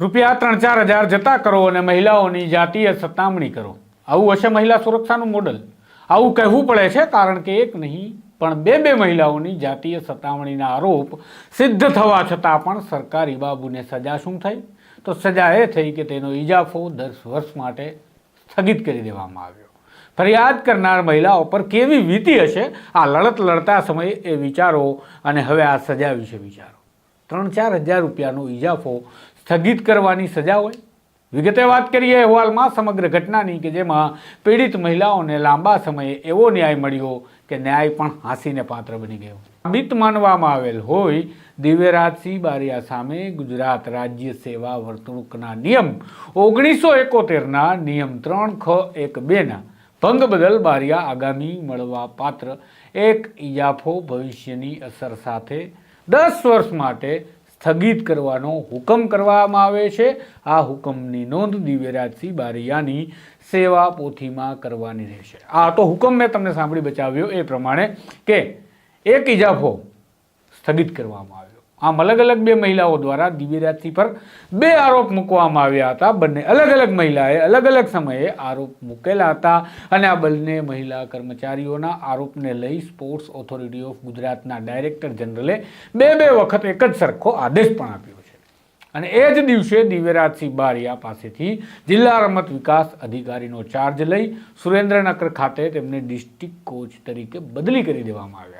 રૂપિયા ત્રણ ચાર હજાર જતા કરો અને મહિલાઓની જાતીય સતામણી કરો. આવું હશે મહિલા સુરક્ષાનું મોડલ. આવું કહેવું પડે છે કારણ કે એક નહીં, પણ બે બે મહિલાઓની જાતીય સતામણીના આરોપ સિદ્ધ થવા છતાં પણ સરકારી બાબુને સજા શું થઈ? તો સજા એ થઈ કે તેનો ઇજાફો દસ વર્ષ માટે સ્થગિત કરી દેવામાં આવ્યો. ફરિયાદ કરનાર મહિલાઓ પર કેવી વીતી હશે? આ લડત લડતા સમયે એ વિચારો અને હવે આ સજા વિશે વિચારો. ત્રણ ચાર હજાર રૂપિયાનો ઇજાફો સ્થગિત કરવાની સજા હોય? વિગતે વાત કરીએ અહેવાલમાં સમગ્ર ઘટનાની કે જેમાં પીડિત મહિલાઓને લાંબા સમયે એવો ન્યાય મળ્યો કે ન્યાય પણ હાંસીને પાત્ર બની ગયો. સાબિત માનવામાં આવેલ હોય, દિવ્યરાજસિંહ બારિયા સામે ગુજરાત રાજ્ય સેવા વર્તણૂકના નિયમ ઓગણીસો એકોતેરના નિયમ ત્રણ ખ એક બેના ભંગ બદલ બારિયા આગામી મળવા પાત્ર. એક ઇજાફો ભવિષ્યની અસર સાથે દસ વર્ષ માટે સ્થગિત કરવાનો હુકમ કરવામાં આવે છે. આ હુકમની નોંધ દિવ્યરાજસિંહ બારિયાની સેવા પોથીમાં કરવાની રહેશે. આ તો હુકમ મેં તમને સાંભળી બચાવ્યો એ પ્રમાણે કે એક ઇજાફો સ્થગિત કરવામાં આવ્યો. આમ અલગ અલગ બે મહિલાઓ દ્વારા દિવ્યરાજસિંહ પર બે આરોપ મૂકવામાં આવ્યા હતા. બંને અલગ અલગ મહિલાએ અલગ અલગ સમયે આરોપ મૂકેલા હતા અને આ બંને મહિલા કર્મચારીઓના આરોપને લઈ સ્પોર્ટ્સ ઓથોરિટી ઓફ ગુજરાતના ડાયરેક્ટર જનરલે બે બે વખત એક જ સરખો આદેશ પણ આપ્યો છે. અને એ જ દિવસે દિવ્યરાજસિંહ બારિયા પાસેથી જિલ્લા રમત વિકાસ અધિકારીનો ચાર્જ લઈ સુરેન્દ્રનગર ખાતે તેમને ડિસ્ટ્રિક્ટ કોચ તરીકે બદલી કરી દેવામાં આવ્યા.